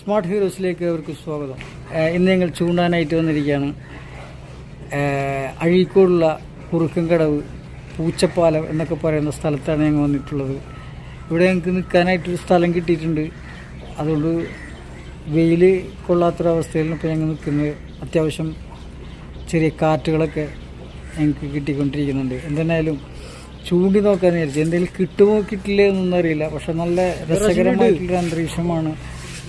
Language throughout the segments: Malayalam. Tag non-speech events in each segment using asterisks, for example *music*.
സ്മാർട്ട് ഹീറോസിലേക്ക് അവർക്ക് സ്വാഗതം. ഇന്ന് ഞങ്ങൾ ചൂണ്ടാനായിട്ട് വന്നിരിക്കുകയാണ്. അഴീക്കോടുള്ള കുറുക്കൻകടവ് പൂച്ചപ്പാലം എന്നൊക്കെ പറയുന്ന സ്ഥലത്താണ് ഞങ്ങൾ വന്നിട്ടുള്ളത്. ഇവിടെ ഞങ്ങൾക്ക് നിൽക്കാനായിട്ടൊരു സ്ഥലം കിട്ടിയിട്ടുണ്ട്. അതുകൊണ്ട് വെയിൽ കൊള്ളാത്തൊരവസ്ഥയിലാണ് ഇപ്പോൾ ഞങ്ങൾ നിൽക്കുന്നത് അത്യാവശ്യം ചെറിയ കാറ്റുകളൊക്കെ ഞങ്ങൾക്ക് കിട്ടിക്കൊണ്ടിരിക്കുന്നുണ്ട്. എന്തെന്നായാലും ചൂണ്ടി നോക്കാൻ വിചാരിച്ചു. എന്തെങ്കിലും കിട്ടുമോ കിട്ടില്ലേ എന്നൊന്നും അറിയില്ല. പക്ഷെ നല്ല രസകരമായിട്ടുള്ളൊരു അന്തരീക്ഷമാണ്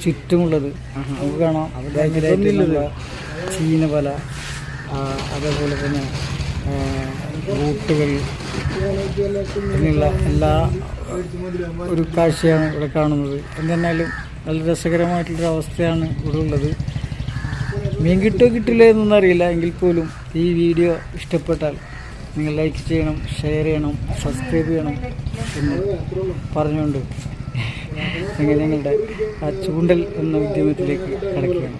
ചുറ്റുമുള്ളത്. നമുക്ക് കാണാം. ചീന പല ആ, അതേപോലെ തന്നെ റൂട്ടുകൾ പിന്നെയുള്ള എല്ലാ ഒരു കാഴ്ചയാണ് ഇവിടെ കാണുന്നത്. എന്തെന്നാലും നല്ല രസകരമായിട്ടുള്ളൊരു അവസ്ഥയാണ് ഇവിടെ ഉള്ളത്. മീൻ കിട്ടോ കിട്ടില്ല എന്നൊന്നും അറിയില്ല. എങ്കിൽ പോലും ഈ വീഡിയോ ഇഷ്ടപ്പെട്ടാൽ നിങ്ങൾ ലൈക്ക് ചെയ്യണം ഷെയർ ചെയ്യണം സബ്സ്ക്രൈബ് ചെയ്യണം എന്ന് പറഞ്ഞുകൊണ്ട് നിങ്ങൾ ഞങ്ങളുടെ ആ ചൂണ്ടൽ എന്ന ഉദ്യമത്തിലേക്ക് കടക്കുകയാണ്.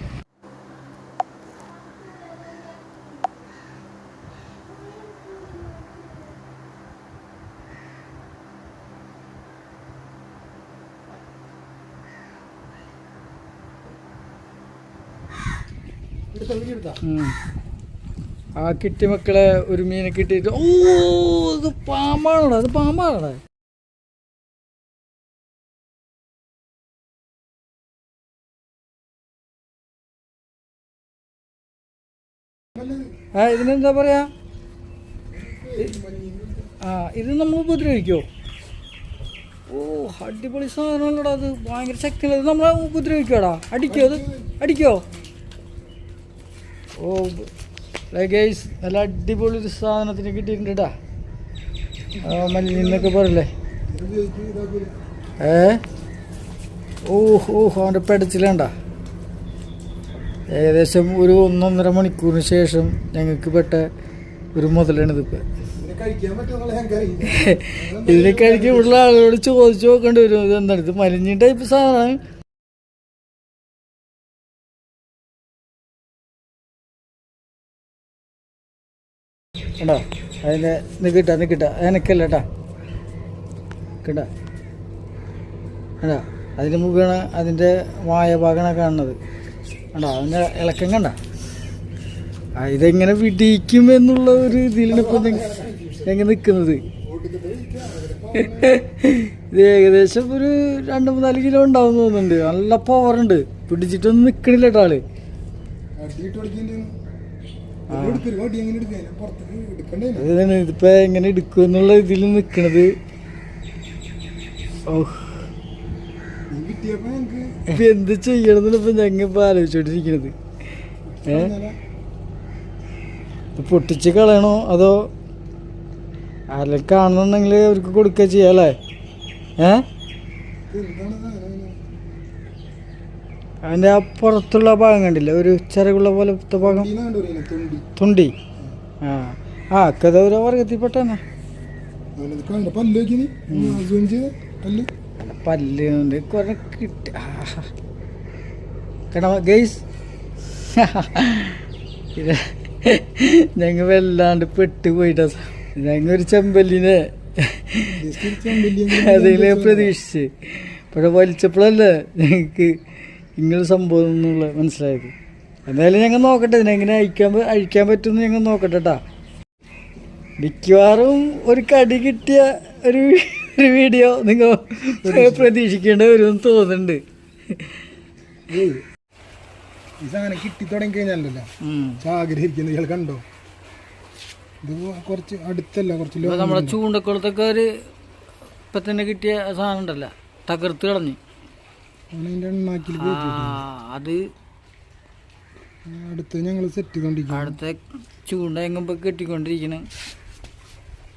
ആ കിട്ടി മക്കളെ ഒരു മീനെ കിട്ടിയിട്ട് ഓ അത് പാമ്പാണോടാ അത് പാമ്പാണോടാ ആ ഇതിനെന്താ പറയാ? ആ ഇത് നമ്മൾ ഉപദ്രവിക്കോ? ഓ അടിപൊളി സാധനമല്ലടാ അത്. ഭയങ്കര ശക്തിയുള്ള ഇത് നമ്മളെ ഉപദ്രവിക്കോടാ അടിക്കോ അത് അടിക്കോ? ഓ ഗൈസ് നല്ല അടിപൊളി ഒരു സാധനത്തിന് കിട്ടിയിട്ടുണ്ടാ കേട്ടാ മല്ലിന്നൊക്കെ പറയല്ലേ? ഏ? ഓഹ് ഓഹ് അവന്റെ പെടച്ചിലേണ്ട. ഏകദേശം ഒരു ഒന്നൊന്നര മണിക്കൂറിന് ശേഷം ഞങ്ങൾക്ക് പെട്ട ഒരു മുതലാണ് *laughs* ഇതിനെ കഴിക്കാൻ ഉള്ള ആളുകളോട് ചോദിച്ചു നോക്കേണ്ടി വരും. ഇത് എന്താണ്? ഇത് മലിഞ്ഞ ടൈപ്പ് സാധനമാണ്. കേട്ടോ അതിന് നിൽക്കട്ട നിൽക്കട്ട അതിനൊക്കെ കേട്ടാ. കേട്ടാ. കേട്ടാ അതിന് മുമ്പാണ് അതിന്റെ വായ ഭാഗമാണ് കാണുന്നത്. കണ്ടോ? അതിന്റെ ഇളക്കം കണ്ട? ഇതെങ്ങനെ വിടിക്കും എന്നുള്ള ഒരു ഇതിലാണ് ഇപ്പം എങ്ങനെ നിൽക്കുന്നത് ഇത് ഏകദേശം ഒരു രണ്ട് മൂന്നാൽ കിലോ ഉണ്ടാവും തോന്നുന്നുണ്ട്. നല്ല പവറുണ്ട് പിടിച്ചിട്ടൊന്നും നിൽക്കണില്ല കേട്ടോ ആൾ. ഇതിപ്പോ എങ്ങനെ എടുക്കും എന്നുള്ള ഇതിൽ നിൽക്കണത് ഓ ഇപ്പൊ എന്ത് ചെയ്യണമെന്നാണ് ഇപ്പൊ ഞങ്ങൾ ഇപ്പൊ ആലോചിച്ചോണ്ടിരിക്കണത്. ഏ? പൊട്ടിച്ച് കളയണോ അതോ ആരെങ്കിലും കാണുന്നുണ്ടെങ്കിൽ അവർക്ക് കൊടുക്കുക ചെയ്യാല്ലേ ഏ? അതിന്റെ ആ പുറത്തുള്ള ഭാഗം കണ്ടില്ല? ഒരു ചിറകുള്ള പോലത്തെ ഭാഗം? തുണ്ടി. ആ. ആ കഥ ഓരോ വർഗത്തിൽപ്പെട്ടന്നെ പല്ല് കൊണ്ട് കുറെ കിട്ടി. കണ ഗെയ്സ് *laughs* ഇത് ഞങ്ങൾ വല്ലാണ്ട് പെട്ടുപോയിട്ടാ. ഞങ്ങൾ ഒരു ചെമ്പല്ലിനെ അതിലെ പ്രതീക്ഷിച്ച്. പക്ഷെ വലിച്ചപ്പോഴല്ലേ ഞങ്ങൾക്ക് ഇങ്ങനെ സംഭവം എന്നുള്ള മനസ്സിലായത്. എന്തായാലും ഞങ്ങൾ നോക്കട്ടെ. ഇതിനെങ്ങനെ അഴിക്കാൻ അഴിക്കാൻ പറ്റുമെന്ന് ഞങ്ങൾ നോക്കട്ടെ കേട്ടാ മിക്കവാറും ഒരു കടി കിട്ടിയ ഒരു ഒരു വീഡിയോ നിങ്ങൾ പ്രതീക്ഷിക്കേണ്ടി വരുമെന്ന് തോന്നുന്നുണ്ട്. ഈ സാധനം കിട്ടി തുടങ്ങി കഴിഞ്ഞാലല്ലോ ആഗ്രഹിക്കുന്നു ഇയാൾ കണ്ടോ? ഇത് കുറച്ച് അടുത്തല്ല കുറച്ച് നമ്മളെ ചൂണ്ടക്കുളത്തൊക്കെ ഒരു ഇപ്പൊ തന്നെ കിട്ടിയ സാധനം ഉണ്ടല്ലോ തകർത്ത് കളഞ്ഞു. അത് അടുത്ത് ഞങ്ങൾ സെറ്റ് അടുത്ത ചൂണ്ട എങ്ങുമ്പോ കെട്ടിക്കൊണ്ടിരിക്കണ്.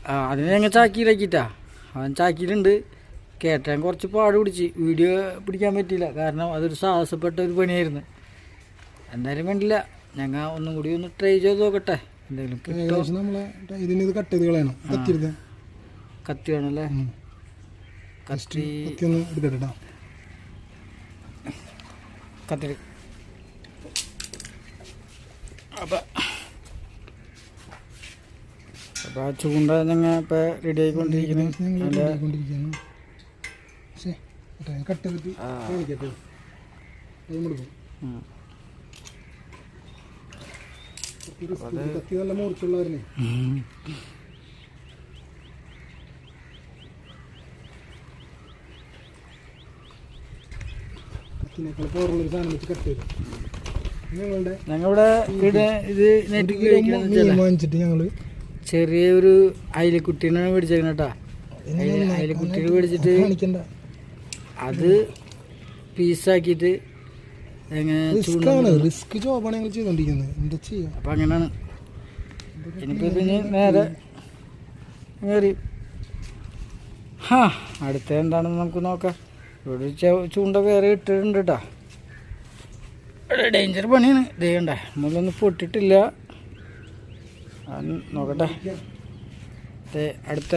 ആ അതിനെ ഞങ്ങൾ ചാക്കിയിലാക്കിട്ടാ അവൻ ചാക്കിയിലുണ്ട്. കേട്ടാൻ കുറച്ച് പാട് പിടിച്ച്. വീഡിയോ പിടിക്കാൻ പറ്റിയില്ല. കാരണം അതൊരു സാഹസപ്പെട്ട ഒരു പണിയായിരുന്നു. എന്തായാലും വേണ്ടില്ല ഞങ്ങൾ ഒന്നും കൂടി ഒന്ന് ട്രൈ ചെയ്ത് നോക്കട്ടെ. എന്തെങ്കിലും ഇതിന് ഇത് കട്ട് ചെയ്ത് കളയണം. കത്തി വേണമല്ലേ കത്തി. കത്തി ഒന്ന് എടുക്കട്ടെ കത്തി അപ്പം അപ്പം ആ ചൂണ്ട ഞങ്ങൾ ഇപ്പോൾ റെഡി ആയിക്കൊണ്ടിരിക്കുന്നു ഞങ്ങളുടെ പക്ഷേ. കാണിക്കട്ടെ. കത്തി നല്ല മൂർച്ചുള്ളവരനെ. കത്തിനേക്കാൾ പോറുള്ളൊരു സാധനം വെച്ച് കട്ട് ചെയ്തു. ഞങ്ങളുടെ ഇത് നെറ്റ് വാങ്ങിച്ചിട്ട് ഞങ്ങൾ ചെറിയൊരു അയിലക്കുട്ടീനാണ് പിടിച്ചേക്കണ കേട്ടാ അയിലക്കുട്ടീനെ കാണിക്കണ്ട. അത് പീസാക്കിയിട്ട് റിസ്ക് ജോബാണ് ഞങ്ങൾ ചെയ്തോണ്ടിരിക്കുന്നത്. എന്താ ചെയ്യാ? അപ്പം അങ്ങനെയാണ്. ഇനിയിപ്പോ പിന്നെ നേരെ കയറി ഹാ അടുത്ത എന്താണെന്ന് നമുക്ക് നോക്കാം. ഇവിടെ ചൂണ്ട വേറെ ഇട്ടിട്ടുണ്ട് കേട്ടോ ഡേഞ്ചർ പണിയാണ്. ഇതേണ്ട മുല്ലൊന്നും പൊട്ടിട്ടില്ല. നോക്കട്ടെ. അടുത്ത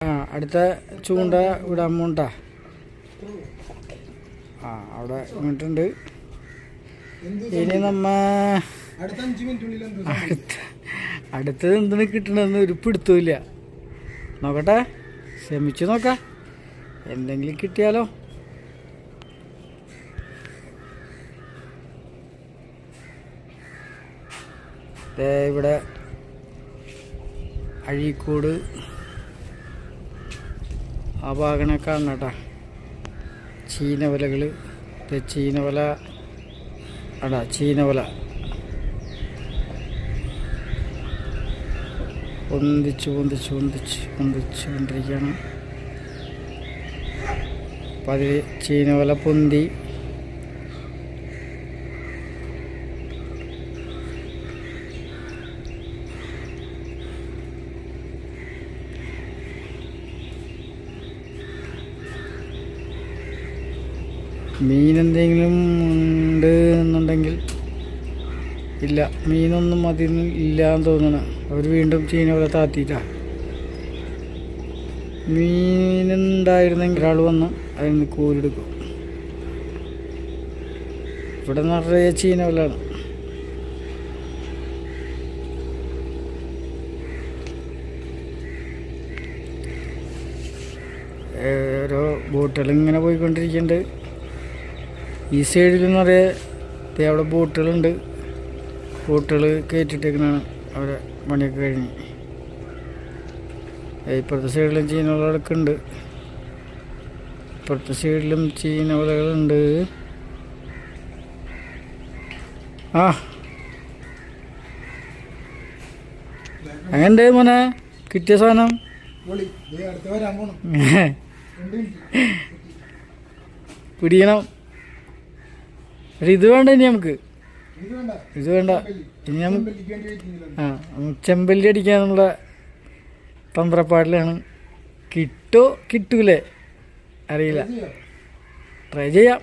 ആ അടുത്ത ചൂണ്ട വിടാൻ അമ്മൂണ്ടാ. ആ അവിടെ ഇങ്ങോട്ടുണ്ട്. ഇനി നമ്മ അടുത്ത അടുത്തത് എന്തിനു കിട്ടണമെന്ന് ഒരു പിടുത്തമില്ല നോക്കട്ടെ. ശ്രമിച്ചു നോക്കാം എന്തെങ്കിലും കിട്ടിയാലോ? ഇവിടെ അഴീക്കോട് ആ ഭാഗനെ കാണണട്ടാ ചീനവലകൾ ചീനവല അടാ ചീനവല. പൊന്തിച്ച് പൊന്തിച്ച് പൊന്തിച്ച് പൊന്തിച്ച് കൊണ്ടിരിക്കുകയാണ്. അപ്പം അതിൽ ചീനവല പൊന്തി. മീൻ എന്തെങ്കിലും ഉണ്ട് എന്നുണ്ടെങ്കിൽ ഇല്ല. മീനൊന്നും അതിൽ ഇല്ലാന്ന് തോന്നണം അവർ വീണ്ടും ചീന പോലെ താത്തിയിട്ടാ. മീനുണ്ടായിരുന്നെങ്കിൽ ഒരാൾ വന്ന് അതിൽ നിന്ന് കോലെടുക്കും ഇവിടെ നിറയെ ചീന പോലെയാണ് ഓരോ ബോട്ടുകൾ ഇങ്ങനെ പോയിക്കൊണ്ടിരിക്കുന്നുണ്ട്. ഈ സൈഡിൽ നിറയെ അവിടെ ബോട്ടുകളുണ്ട്. ബോട്ടുകൾ കയറ്റിട്ടേക്കുന്നതാണ് അവരെ പണിയൊക്കെ കഴിഞ്ഞ്. ഇപ്പുറത്തെ സൈഡിലും ചീനവലകളൊക്കെ ഉണ്ട്. ഇപ്പുറത്തെ സൈഡിലും ചീനവലകളുണ്ട് ആ. അങ്ങനെ മോനെ? കിട്ടിയ സാധനം? പിടിക്കണം പക്ഷെ ഇത് വേണ്ട ഇനി നമുക്ക്. ഇത് വേണ്ട. ഇത് വേണ്ട. ഇനി വെയിറ്റിംഗിലാണ് ആ ചെമ്പല്ലി അടിക്കാനുള്ള തന്ത്രപ്പാടിലാണ്. കിട്ടോ കിട്ടൂലേ? അറിയില്ല. ട്രൈ ചെയ്യാം.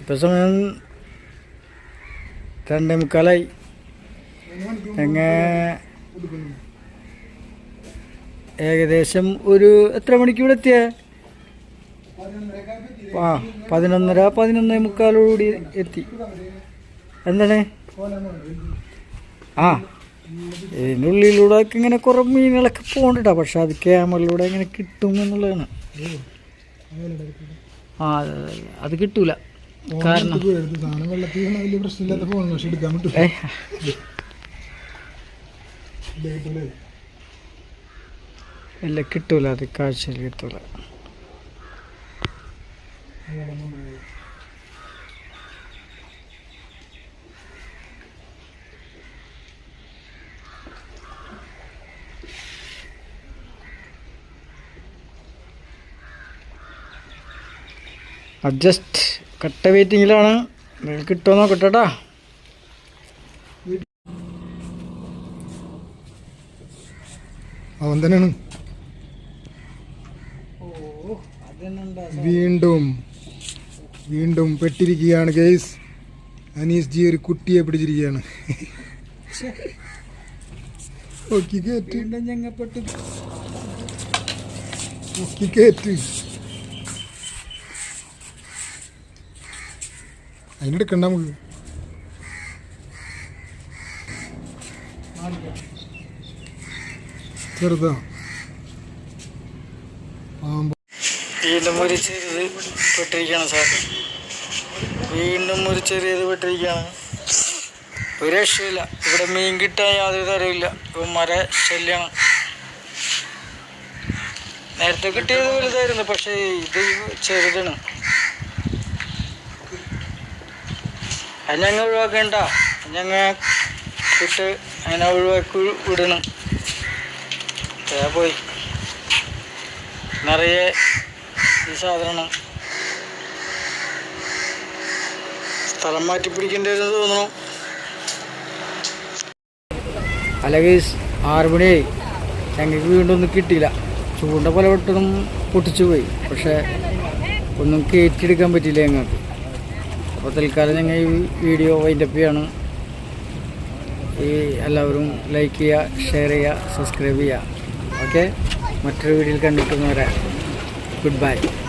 ഇപ്പം സമയം രണ്ടേ മുക്കാലായി. ഏകദേശം ഒരു എത്ര മണിക്കൂർ ഇവിടെ എത്തിയേ. ആ പതിനൊന്നര പതിനൊന്നേ മുക്കാലോടുകൂടി എത്തി. എന്താണ്? ആ ഇതിനുള്ളിലൂടെ ഒക്കെ ഇങ്ങനെ കുറേ മീനുകളൊക്കെ പോകണ്ടിട്ടാ പക്ഷെ അത് ക്യാമറയിലൂടെ ഇങ്ങനെ കിട്ടും എന്നുള്ളതാണ്. ആ അത് കിട്ടൂല. കാരണം ഇല്ല കിട്ടൂല അത് കാഴ്ചയിൽ കിട്ടൂല. അഡ്ജസ്റ്റ് കട്ട വെയിറ്റിങ്ങിലാണ് നിങ്ങൾക്ക് കിട്ടുമോ നോക്കട്ടെ ട്ടാ. അവൻ തന്നെയാണ്. വീണ്ടും. വീണ്ടും പെട്ടിരിക്കുകയാണ് കേസ് അനീസ് ജി ഒരു കുട്ടിയെ പിടിച്ചിരിക്കുകയാണ്. അതിനെടുക്കണ്ട നമുക്ക്. ചെറുതാ. പാമ്പ്. വീണ്ടും ഒരു ചെറിയത് പെട്ടിരിക്കുകയാണ് സാർ. വീണ്ടും ഒരു ചെറിയത് പെട്ടിരിക്കുകയാണ്. ഒരു രക്ഷയില്ല. ഇവിടെ മീൻ കിട്ടാൻ യാതൊരു തരവില്ല ഇവന്മാരെ ശല്യമാണ് നേരത്തെ കിട്ടിയത് വലുതായിരുന്നു പക്ഷേ ഇത് ചെറുതാണ്. അത് ഞങ്ങൾ ഒഴിവാക്കണ്ട. ഞങ്ങൾ ഇട്ട് അതിനെ ഒഴിവാക്കി വിടണം. പോയി. നിറയെ ഈ സാധനമാണ് സ്ഥലം മാറ്റി പിടിക്കേണ്ടി വരുമെന്ന് തോന്നുന്നു. അല്ല കേസ് ആറ് മണിയായി ഞങ്ങൾക്ക് വീണ്ടും ഒന്നും കിട്ടിയില്ല. ചൂണ്ട പലവട്ടം പൊട്ടിച്ചു പോയി. പക്ഷേ ഒന്നും കയറ്റിയെടുക്കാൻ പറ്റിയില്ല ഞങ്ങൾക്ക്. അപ്പോൾ തൽക്കാലം ഞങ്ങൾ ഈ വീഡിയോ വൈൻഡപ്പ് ചെയ്യാണ്. ഈ എല്ലാവരും ലൈക്ക് ചെയ്യുക ഷെയർ ചെയ്യുക സബ്സ്ക്രൈബ് ചെയ്യുക. ഓക്കെ മറ്റൊരു വീഡിയോയിൽ കണ്ടിട്ടുന്നവരെ Goodbye.